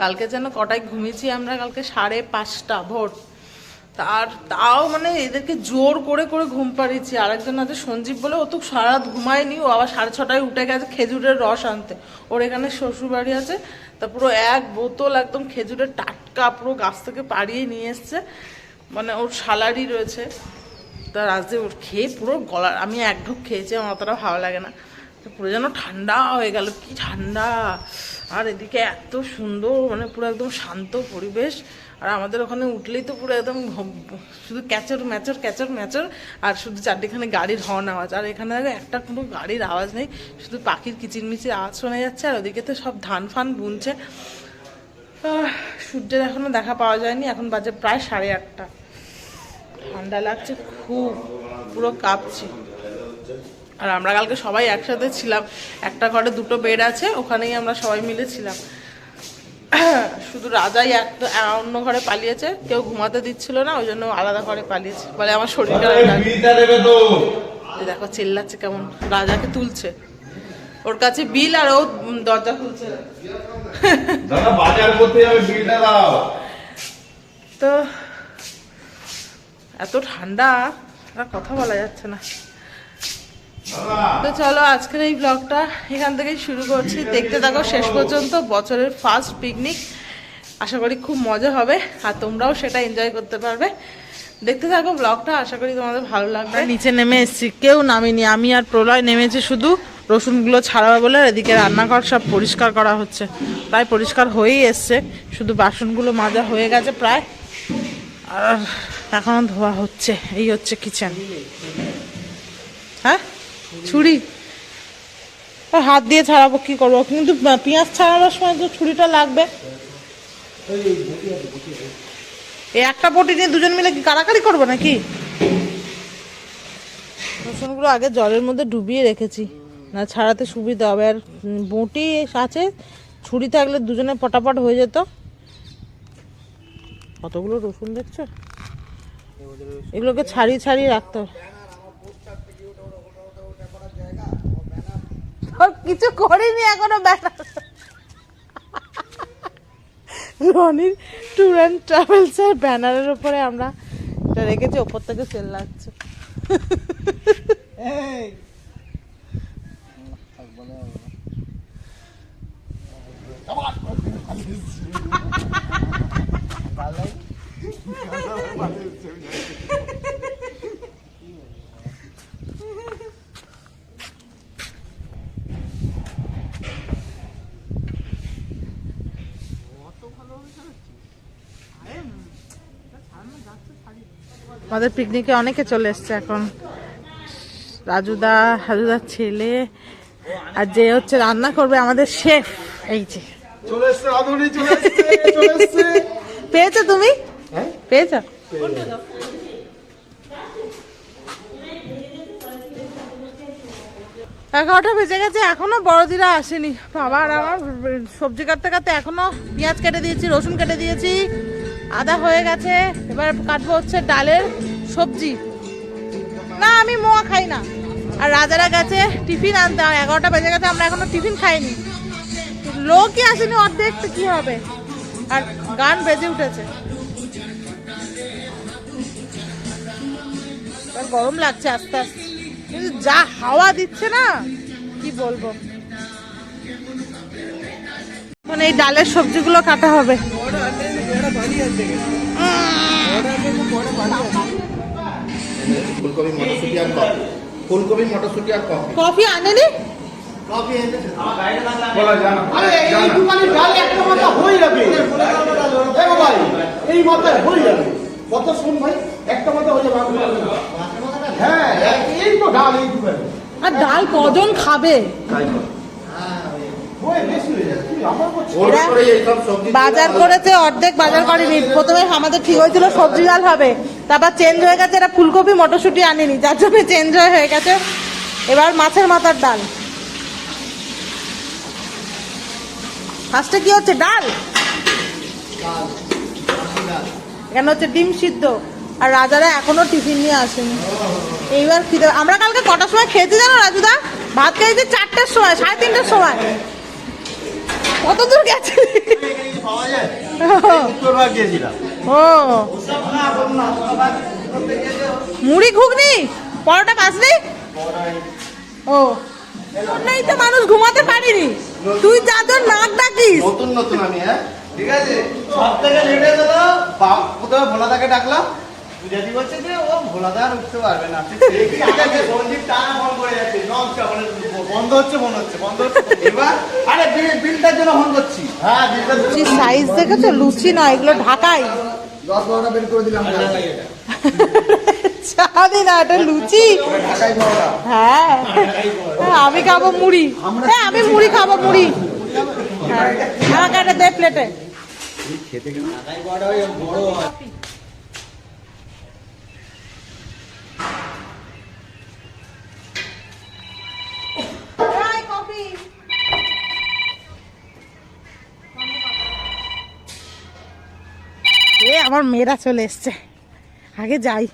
কালকে যেন কটায় ঘুমিয়েছি আমরা, কালকে সাড়ে পাঁচটা ভোর। তার তাও মানে এদেরকে জোর করে করে ঘুম পাড়িয়েছি। আরেকজন আছে সঞ্জীব বলে, ও তো সারা ঘুমায়নি, ও আবার সাড়ে ছটায় উঠে গেছে খেজুরের রস আনতে। ওর এখানে শ্বশুরবাড়ি আছে, তা পুরো এক বোতল একদম খেজুরের টাটকা পুরো গাছ থেকে পাড়িয়ে নিয়ে এসছে। মানে ওর সালারি রয়েছে। তা রাজদে ওর খেয়ে পুরো গলার, আমি এক ঢুক খেয়েছি, আমার অতটা ভালো লাগে না। তো পুরো যেন ঠান্ডা হয়ে গেল, কি ঠান্ডা। আর এদিকে এত সুন্দর মানে পুরো একদম শান্ত পরিবেশ। আর আমাদের ওখানে উঠলেই তো পুরো একদম শুধু ক্যাচর ম্যাচর ক্যাচর ম্যাচর আর শুধু চারদিখানে গাড়ির হর্ন আওয়াজ। আর এখানে একটা কোনো গাড়ির আওয়াজ নেই, শুধু পাখির কিচিরমিচির আওয়াজ শোনা যাচ্ছে, আর ওদিকে তো সব ধান ফান বুনছে। সূর্যের এখনও দেখা পাওয়া যায়নি, এখন বাজে প্রায় সাড়ে আটটা। ঠান্ডা লাগছে, খুব, পুরো কাঁপছি। আর আমরা কালকে সবাই একসাথে ছিলাম। একটা ঘরে দুটো বেড আছে ওখানেই আমরা সবাই মিলে ছিলাম। শুধু রাজাই একটা অন্য ঘরে পালিয়েছে কেউ ঘুমাতে দিচ্ছিল না ওই জন্য আলাদা ঘরে পালিয়েছে বলে আমার শরীরটা দেখো চিল্লাচ্ছে কেমন রাজাকে তুলছে। ওর কাছে বিল আর ও দরজা খুলছে। বাজার করতে যাবে বিলটা দাও। তো এত ঠান্ডা কথা বলা যাচ্ছে না। তো চলো আজকের এই ব্লগটা এখান থেকেই শুরু করছি। দেখতে থাকো শেষ পর্যন্ত বছরের ফার্স্ট পিকনিক আশা করি খুব মজা হবে আর তোমরাও সেটা এনজয় করতে পারবে। দেখতে থাকো ব্লগটা আশা করি তোমাদের ভালো লাগবে। নিচে নেমে এসেছি কেউ নামিনি আমি আর প্রলয় নেমেছি শুধু রসুনগুলো ছাড়াবে বলে এদিকে রান্নাঘর সব পরিষ্কার করা হচ্ছে। প্রায় পরিষ্কার হয়েই এসছে শুধু বাসনগুলো মাজা হয়ে গেছে প্রায়। আর এখন ধোয়া হচ্ছে এই হচ্ছে কিচেন হ্যাঁ? ছুরি? আর হাত দিয়ে ছাড়াবো কি করব? কিন্তু পেঁয়াজ ছাড়ানোর সময় তো ছুরিটা লাগবে। এই একটা বটি নিয়ে দুজন মিলে কি কারাকারি করব নাকি? রসুনগুলো আগে জলের মধ্যে ডুবিয়ে রেখেছি। না, ছাড়াতে সুবিধা হবে। আর বটি আছে, ছুরি থাকলে দুজনে পটাপট হয়ে যেত। কতগুলো রসুন দেখছ? এগুলোকে ছাড়িয়ে ছাড়িয়ে রাখতে হবে। কিছু করিনি এখনও ব্যাটা রনির ট্যুর অ্যান্ড ট্রাভেলস এর ব্যানারের উপরে আমরা এটা রেখেছি ওপর থেকে সেল লাগছে। আমাদের পিকনিকে অনেকে চলে এসছে এখন। রাজুদা রাজুদার ছেলে আর যে হচ্ছে রান্না করবে আমাদের শেফ এই যে। পেয়েছ তুমি? হ্যাঁ? পেয়েছ? এগারোটা বেজে গেছে এখনও বড়দিরা আসেনি। আবার আমার সবজি কাটতে কাটতে এখনও পেঁয়াজ কেটে দিয়েছি রসুন কেটে দিয়েছি। আদা হয়ে গেছে, এবার কাটবো হচ্ছে ডালের সবজি। না, আমি মোয়া খাই না। আর রাজারা গেছে টিফিন আনতে এগারোটা বেজে গেছে, আমরা এখনও টিফিন খাইনি। লোকই আসেনি অর্ধেক, তো কি হবে? আর গান বেজে উঠেছে। গরম লাগছে আস্তে আস্তে। কিন্তু যা হাওয়া দিচ্ছে না, কি বলব? মানে এই ডালের সবজিগুলো কাটা হবে। ফুলকপি মটরশুটি আর কফি। ফুলকপি মটরশুটি আর কফি। কফি আনেনি? বলা জানা। আরে এই দোকানে ডাল একটা মাথা হয়ে যাবে। এ ভাই এই মাথায় হয়ে যাবে। কত শুন ভাই একটা মাথা হয়ে যাবে। হ্যাঁ এই তো ডাল এই আর ডাল কজন খাবে? বাজার করেছে অর্ধেক বাজার করেনি। প্রথমে আমাদের ঠিক হয়েছিল সবজি ডাল হবে। তারপর চেঞ্জ হয়ে গেছে এটা ফুলকপি, মটরশুঁটি আনেনি। যার জন্য চেঞ্জ হয়ে গেছে। এবার মাছের মাথার ডাল। ফার্স্টে কি হচ্ছে? ডাল? এখানে হচ্ছে ডিম সিদ্ধ। আর রাজারা এখনও টিফিন নিয়ে আসেনি। এইবার খিদে আমরা কালকে কটার সময় খেয়েছি জানো রাজুদা? ভাত খেয়েছি চারটের সময়, সাড়ে তিনটের সময়। কত দূর গেছে? মুড়ি ঘুগনি? পরোটা বাজলি? ও। নেই তো মানুষ ঘুমাতে পারিনি। তুই যাদের নাক ডাকিস। নতুন নতুন আমি হ্যাঁ? ঠিক আছে? সব থেকে লেটে গেল প্রথমে ভোলাদাকে ডাকলাম। পূজাদি বলছে যে ও ভোলাদা আর উঠতে পারবে না। ঠিক আছে সঞ্জীব টানা ফোন করে যাচ্ছে। নমস্কার বন্ধ হচ্ছে মনে হচ্ছে বন্ধ হচ্ছে। এবার আরে বিল- বিলটার জন্য ফোন করছি। হ্যাঁ বিলটা লুচি সাইজ দেখেছ? লুচি না এগুলো ঢাকাই। দশ বারোটা বের করে দিলাম। না এটা লুচি। হ্যাঁ। হ্যাঁ, আমি খাব মুড়ি। হ্যাঁ আমি মুড়ি খাব মুড়ি। হ্যাঁ, আমাকে একটা দে প্লেটে এ। আমার মেয়েরা চলে এসছে। আগে যাই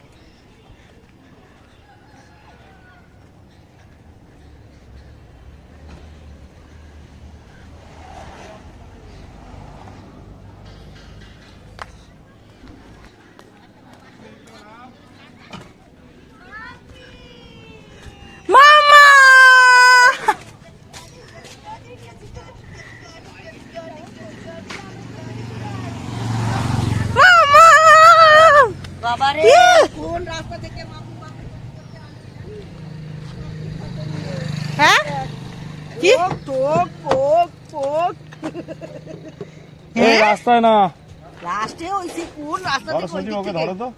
মামা মামা বাবারে ইয়ে! কোন রাস্তা থেকে মামু হ্যাঁ কি টোক পোক পোক হ্যাঁ? রাস্তায় না? লাস্টে ওই কোন রাস্তা ওই ওকে ধরো তো।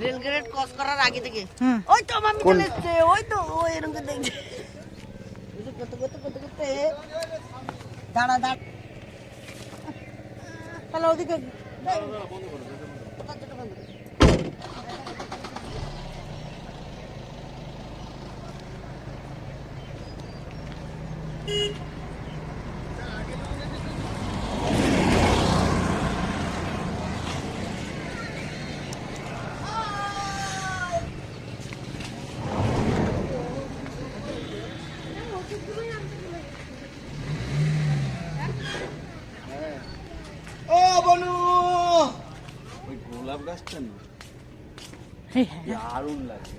রেল গেট ক্রস করার আগে থেকে। ওই তো মামি চলে এসেছে ওই তো ও এরকম করে দেখছে। ওই যে কত কত করতে করতে দাঁড়া দাঁড়া। তাহলে ওদিকে দরজাটা বন্ধ কর। ও বনু ওই গোলাপ গাছটা না হ্যাঁ, হ্যাঁ। দারুণ লাগে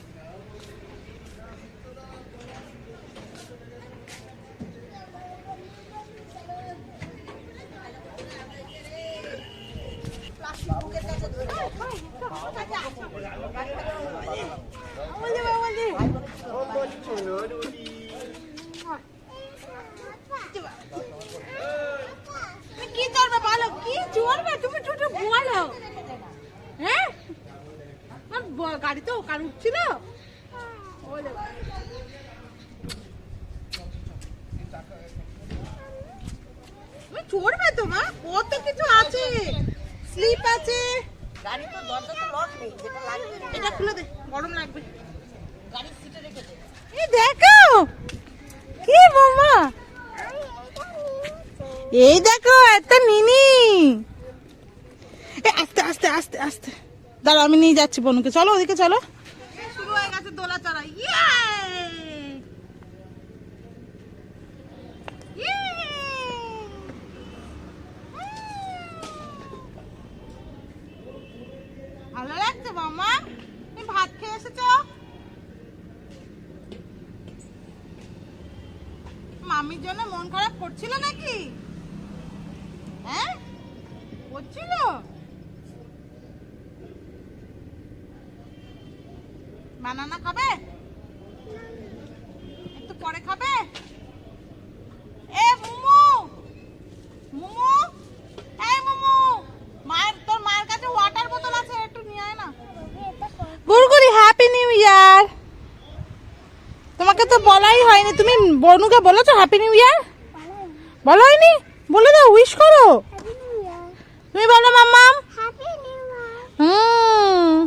কি করবে বলো কি চলবে তুমি টুটু ঘুমালো হ্যাঁ আমার ব- গাড়ি তো কার উঠছিল ওলে বাবা। তুমি চড়বে তো মা? কত কিছু আছে? স্লিপ আছে। গাড়ি তো দরজা তো লক নেই যেটা লাগবে। এটা খুলে দে গরম লাগবে। গাড়ির সিটে রেখে দে। এই দেখো! কি মামা এই দেখো এ, আস্তে আস্তে আস্তে আস্তে। দাঁড়া আমি নিয়ে যাচ্ছি বনুকে। চলো ওদিকে চলো। শুরু হয়ে গেছে দোলা চড়া ইয়ে ভালো লাগছে মামা তুমি ভাত খেয়ে এসেছ মামির জন্য মন খারাপ করছিল নাকি? হ্যাঁ? করছিল? বানানা খাবে একটু পরে খাবে এ মুমু মুমু এই মুমু মায়ের তোর মায়ের কাছে ওয়াটার বোতল আছে একটু নিয়ে আয় না গুড়গুড়ি হ্যাপি নিউ ইয়ার তোমাকে তো বলাই হয়নি তুমি বনুকে বলেছ হ্যাপি নিউ ইয়ার বলো হয়নি? বলে দাও উইশ করো। তুমি বলো মাম্মাম হুম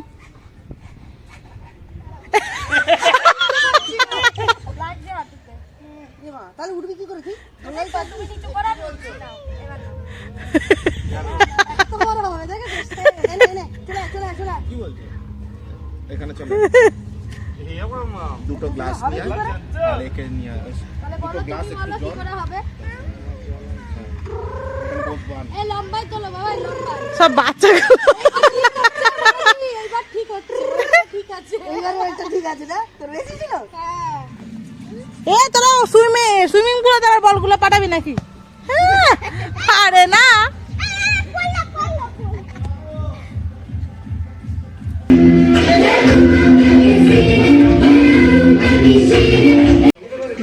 তাহলে উঠবি কি করে তুই এখানে চলো দুটো গ্লাস নিয়ে আয়, আর একে নিয়ে আয়। তাহলে বলো দুটো গ্লাস তুমি একটু বলো কি জল করে হবে both one. এই লম্বাই তোলো বাবা এই লম্বাই সব বাচ্চাগুলো এইবার ঠিক হচ্ছে এইবার ঠিক আছে এইবার ওইটা ঠিক আছে না তোর বেশি ছিল বাচ্চা এ তোরা সুইমিং সুইমিং পুলে তোরা বলগুলো পাঠাবি নাকি? হ্যাঁ, আরে না।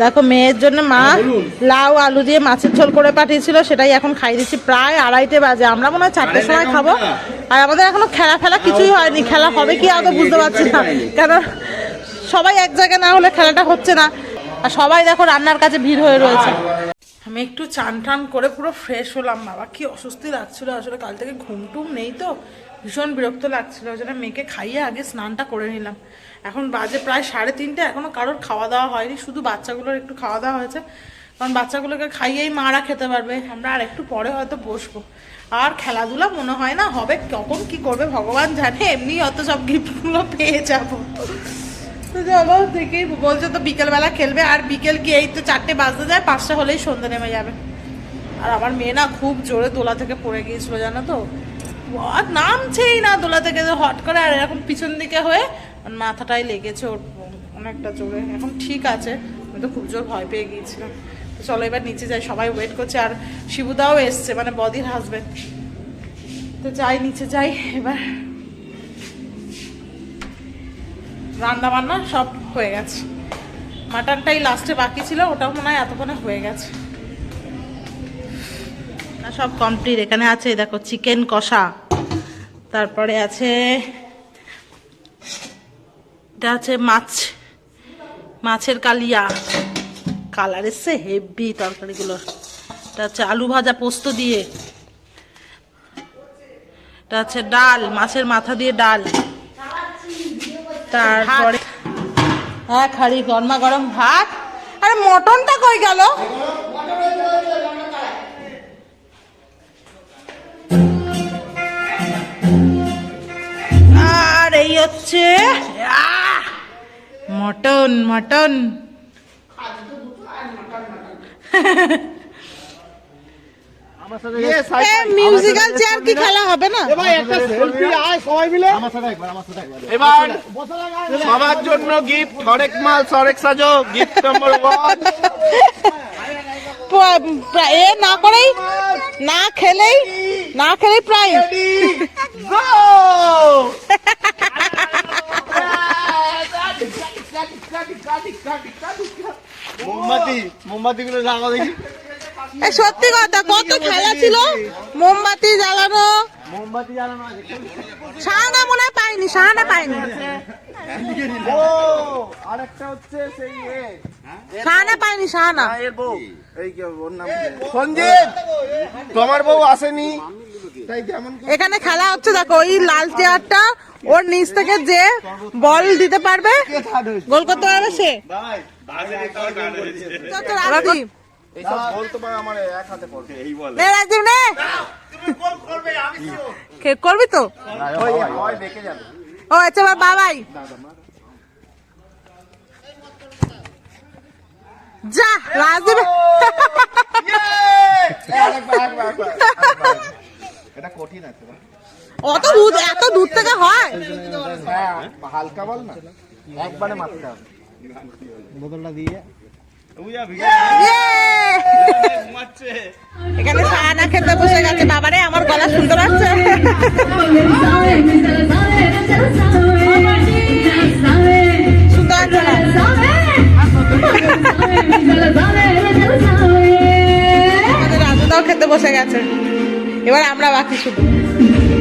দেখো মেয়ের জন্য মা লাউ আলু দিয়ে মাছের ঝোল করে পাঠিয়েছিল সেটাই এখন খাই দিচ্ছি। প্রায় আড়াইটে বাজে। আমরা মনে হয় চারটের সময় খাব। আর আমাদের এখনও খেলা ফেলা কিছুই হয়নি। খেলা হবে কি আদৌ বুঝতে পারছি না। কেন? সবাই এক জায়গায় না হলে খেলাটা হচ্ছে না। আর সবাই দেখো রান্নার কাছে ভিড় হয়ে রয়েছে। আমি একটু চান টান করে পুরো ফ্রেশ হলাম বাবা। কি অস্বস্তি লাগছিল। আসলে কাল থেকে ঘুম টুম নেই তো। ভীষণ বিরক্ত লাগছিল, ওই জন্য মেয়েকে খাইয়ে আগে স্নানটা করে নিলাম। এখন বাজে প্রায় সাড়ে তিনটে, এখনও কারোর খাওয়া দাওয়া হয়নি, শুধু বাচ্চাগুলোর একটু খাওয়া দাওয়া হয়েছে। কারণ বাচ্চাগুলোকে খাইয়েই মারা খেতে পারবে, আমরা আর একটু পরে হয়তো বসবো। আর খেলাধুলা মনে হয় না হবে, কখন কি করবে ভগবান জানে, এমনি অত সব গিফটগুলো পেয়ে যাব। দেখি, বলছে তো বিকেলবেলা খেলবে, আর বিকেল কি এই তো চারটে বাজতে যায়, পাঁচটা হলেই সন্ধে নেমে যাবে। আর আমার মেয়ে না খুব জোরে দোলা থেকে পড়ে গিয়েছিল, জানো তো? আর নামছেই না দোলা থেকে যে হট করে, আর এরকম পিছন দিকে হয়ে মাথাটাই লেগেছে ওর অনেকটা জোরে। এখন ঠিক আছে, আমি তো খুব জোর ভয় পেয়ে গিয়েছিলাম। চলো এবার নিচে যাই, সবাই ওয়েট করছে, আর শিবুদাও এসছে মানে বদির হাজবেন্ড তো যাই, নিচে যাই, এবার রান্না বান্না সব হয়ে গেছে। মাটনটাই লাস্টে বাকি ছিল, ওটাও মনে হয় এতক্ষণে হয়ে গেছে। সব কমপ্লিট এখানে আছে, দেখো চিকেন কষা। তারপরে আছে, এটা আছে মাছ, মাছের কালিয়া। কালার এসছে হেভি তরকারিগুলো। এটা হচ্ছে আলু ভাজা পোস্ত দিয়ে। এটা হচ্ছে ডাল, মাছের মাথা দিয়ে ডাল। তারপরে এক হাড়ি গরমা গরম ভাত। আরে, মটনটা কই গেল? আহ! Mutton mutton. মিউজিক্যাল চেয়ার কি খেলা হবে না? আমার সাথে একবার আমার সাথে একবার। এবার সবার জন্য গিফট হরেক মাল সরেক সাজো গিফট নম্বর এ না করেই না খেলেই না খেলেই প্রাইজ। মোমবাতি মোমবাতি গুলো লাগাও দেখি সত্যি কথা কত খেলা ছিল? মোমবাতি জ্বালানো। মোমবাতি জ্বালানো শাহানা মনে হয় পাইনি শাহানা পাইনি ও আরেকটা হচ্ছে সেই এ শাহানা পাইনি শাহানা এর বউ। এই কি ওর নাম সঞ্জিত তোমার বউ আসেনি। এখানে খেলা হচ্ছে দেখো ওই লাল চেয়ারটা ওর নিচ থেকে যে বল দিতে পারবে গোল করতে পারবে সে? করবি তো? ও আচ্ছা বাবাই। যা রাজদীপ এটা কঠিন আছে অত দূর এত দূর থেকে হয়? হ্যাঁ হালকা বল না। একবারে মারতে হবে। বোতলটা দিয়ে। ইয়ে! এখানে সাহানা খেতে বসে গেছে বাবারে আমার গলা শুনতে পাচ্ছে। শুনতে পাচ্ছে রাজুদাও খেতে বসে গেছে। এবার আমরা বাকি শুধু।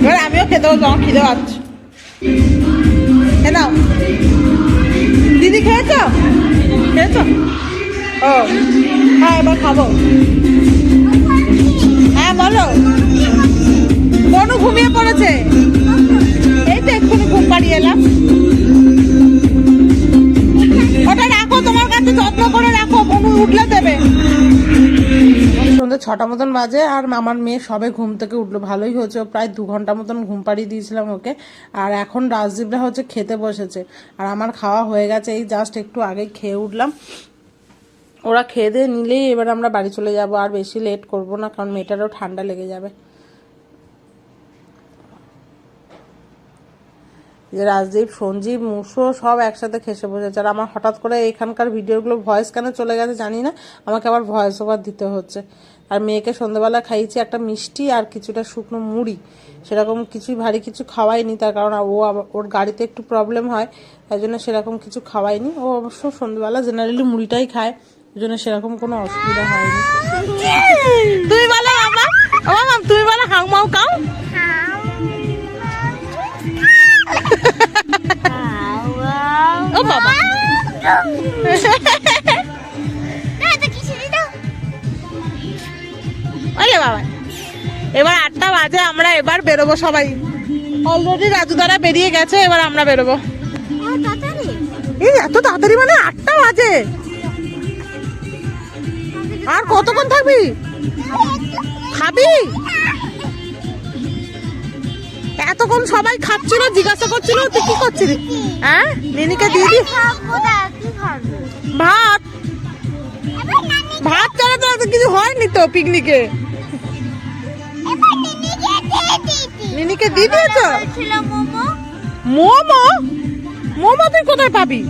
এবার আমিও খেতে বসবো, আমার খিদে পাচ্ছে। নাও। দিদি, খেয়েছ? খেয়েছ? ও হ্যাঁ এবার খাব। হ্যাঁ বলো। বনু ঘুমিয়ে পড়েছে। এই তো এক্ষুনি ঘুম পাড়িয়ে এলাম। ওটা রাখো, তোমার কাছে যত্ন করে রাখো, বনু উঠলে দেবে। সন্ধ্যে ছটা মতন বাজে আর আমার মেয়ে সবে ঘুম থেকে উঠল। ভালোই হয়েছে। প্রায় দু ঘণ্টা মতন ঘুম পাড়িয়ে দিয়েছিলাম ওকে। আর এখন রাজদীপরা হচ্ছে খেতে বসেছে। আর আমার খাওয়া হয়ে গেছে। এই জাস্ট একটু আগে খেয়ে উঠলাম। ওরা খেয়ে দিয়ে নিলেই এবার আমরা বাড়ি চলে যাব। আর বেশি লেট করব না, কারণ মেয়েটারও ঠান্ডা লেগে যাবে। যে রাজদীপ, সঞ্জীব, মুসো সব একসাথে খেসে বসেছে। আর আমার হঠাৎ করে এখানকার ভিডিওগুলো ভয়েস কেন চলে গেছে জানি না। আমাকে আবার ভয়েস ওভার দিতে হচ্ছে। আর মেয়েকে সন্ধ্যাবেলা খাইয়েছি একটা মিষ্টি আর কিছুটা শুকনো মুড়ি। সেরকম কিছুই ভারী কিছু খাওয়াইনি, তার কারণ ও ওর গাড়িতে একটু প্রবলেম হয়, তাই জন্য সেরকম কিছু খাওয়াইনি। ও অবশ্য সন্ধ্যাবেলা জেনারেলি মুড়িটাই খায়, ওই জন্য সেরকম কোনো অসুবিধা হয়নি। বেরোবো সবাই। অলরেডি রাজু দ্বারা বেরিয়ে গেছে এবার আমরা বেরোবো। এই এত তাড়াতাড়ি মানে আটটা বাজে। আর কতক্ষণ থাকবি? খাবি? এতক্ষণ সবাই খাচ্ছিল জিজ্ঞাসা করছিল তুই কি করছিলি? হ্যাঁ? নিনিকে দিয়ে দি। ভাত। ভাত ছাড়া তো কিছু হয়নি তো পিকনিকে নিনিকে দিয়ে দিয়েছ মোমো। মোমো? তুই কোথায় পাবি?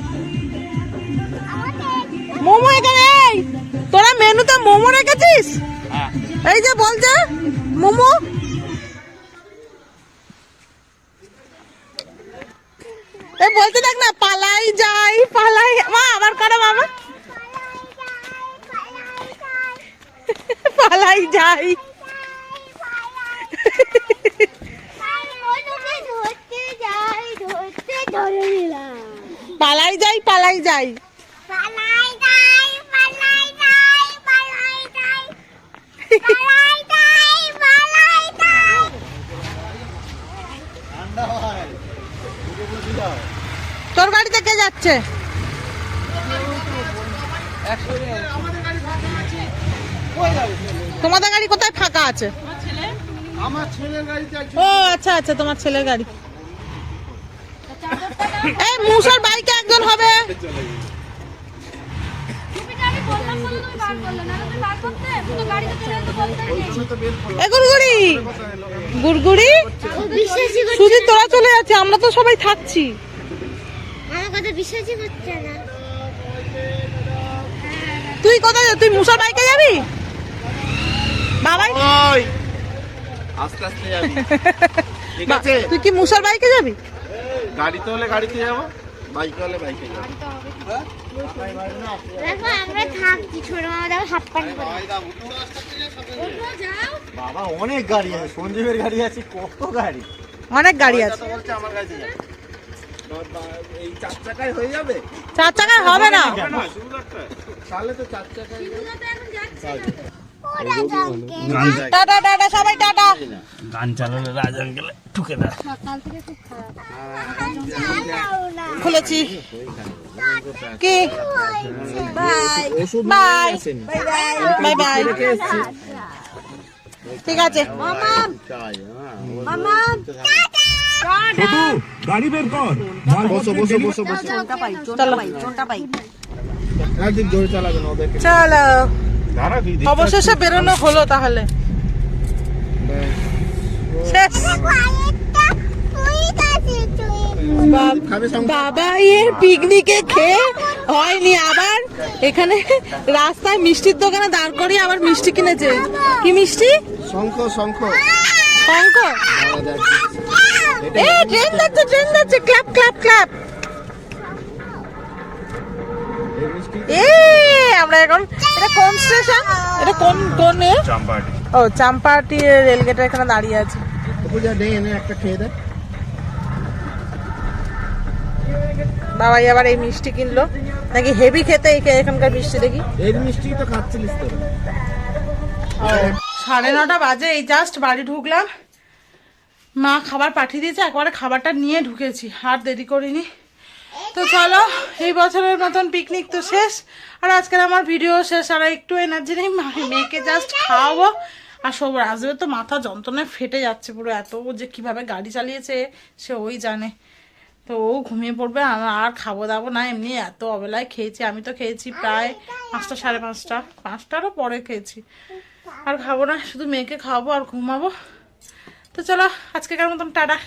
মোমো এখানে এই তোরা মেনুতে মোমো রেখেছিস? এই যে বলছে মোমো। এই বলতে দেখ না পালাই যাই পালাই মা আবার করো মামা পালাই যাই পালাই যাই পালাই যাই। তোর গাড়িতে কে যাচ্ছে? তোমাদের গাড়ি কোথায় ফাঁকা আছে? আমার ছেলের গাড়িতে ও আচ্ছা আচ্ছা তোমার ছেলের গাড়ি। এই মুসার বাইকে একজন হবে। গুড়গুড়ি গুড়গুড়ি? শুধু তোরা চলে যাচ্ছে আমরা তো সবাই থাকছি। আমার কথা বিশ্বাসই করছে না। তুই কোথায় যাবি? তুই মুসার বাইকে যাবি? বাবাই আস্তে আস্তে যাবি। তুই কি মুসার বাইকে যাবি? গাড়িতে হলে গাড়িতে যাব বাইকে হলে বাইকে যাব। দেখো আমরা থাকছি ছোট মামা দেখো হাফ প্যান্ট পরে বাবা অনেক গাড়ি আছে সঞ্জীবের গাড়ি আছে কত গাড়ি। অনেক গাড়ি আছে। বলছে আমার কাছে এই চার চাকায় হয়ে যাবে? চার চাকায় হবে না। তাহলে তো চার চাকায় টাটা টাটা সবাই টাটা। খুলেছি। কি? বাই। বাই। Bye bye. ঠিক আছে। বসো বসো বসো বসো। চলো। অবশেষে বেরোনো হলো তাহলে। শেষ। বাব- এর পিকনিকে খেয়ে হয়নি আবার এখানে রাস্তায় মিষ্টির দোকানে দাঁড় করিয়ে আবার মিষ্টি কিনেছে। কি মিষ্টি? শঙ্খ শঙ্খ। শঙ্খ? এ ট্রেন যাচ্ছে ট্রেন যাচ্ছে। Clap clap clap. এ আমরা এখন এটা কোন স্টেশন? এটা কোন কোন এ? ও চাম্পাটি রেলগেটের এখানে দাঁড়িয়ে আছে। পূজা দে এনে একটা খেয়ে দে। বাবাই আবার এই মিষ্টি কিনলো। নাকি হেভি খেতে এই এখানকার মিষ্টি দেখি? এর মিষ্টি তো খাচ্ছিলিস তো। সাড়ে নটা বাজে এই জাস্ট বাড়ি ঢুকলাম। মা খাবার পাঠিয়ে দিয়েছে একবারে খাবারটা নিয়ে ঢুকেছি আর দেরি করিনি। তো চলো, এই বছরের মতন পিকনিক তো শেষ। আর আজকের আমার ভিডিও শেষ, আর একটু এনার্জি নেই মেয়েকে জাস্ট খাওয়াবো। আর সব রাজবের তো মাথা যন্ত্রণায় ফেটে যাচ্ছে পুরো, এত যে কীভাবে গাড়ি চালিয়েছে, সে ওই জানে। তো ও ঘুমিয়ে পড়বে আমরা আর খাব দাবো না, এমনি এত অবেলায় খেয়েছি, আমি তো খেয়েছি প্রায় পাঁচটা, সাড়ে পাঁচটা, পাঁচটারও পরে খেয়েছি। আর খাব না, শুধু মেয়েকে খাওয়াবো আর ঘুমাবো। তো চলো, আজকেকার মতন, টাটা।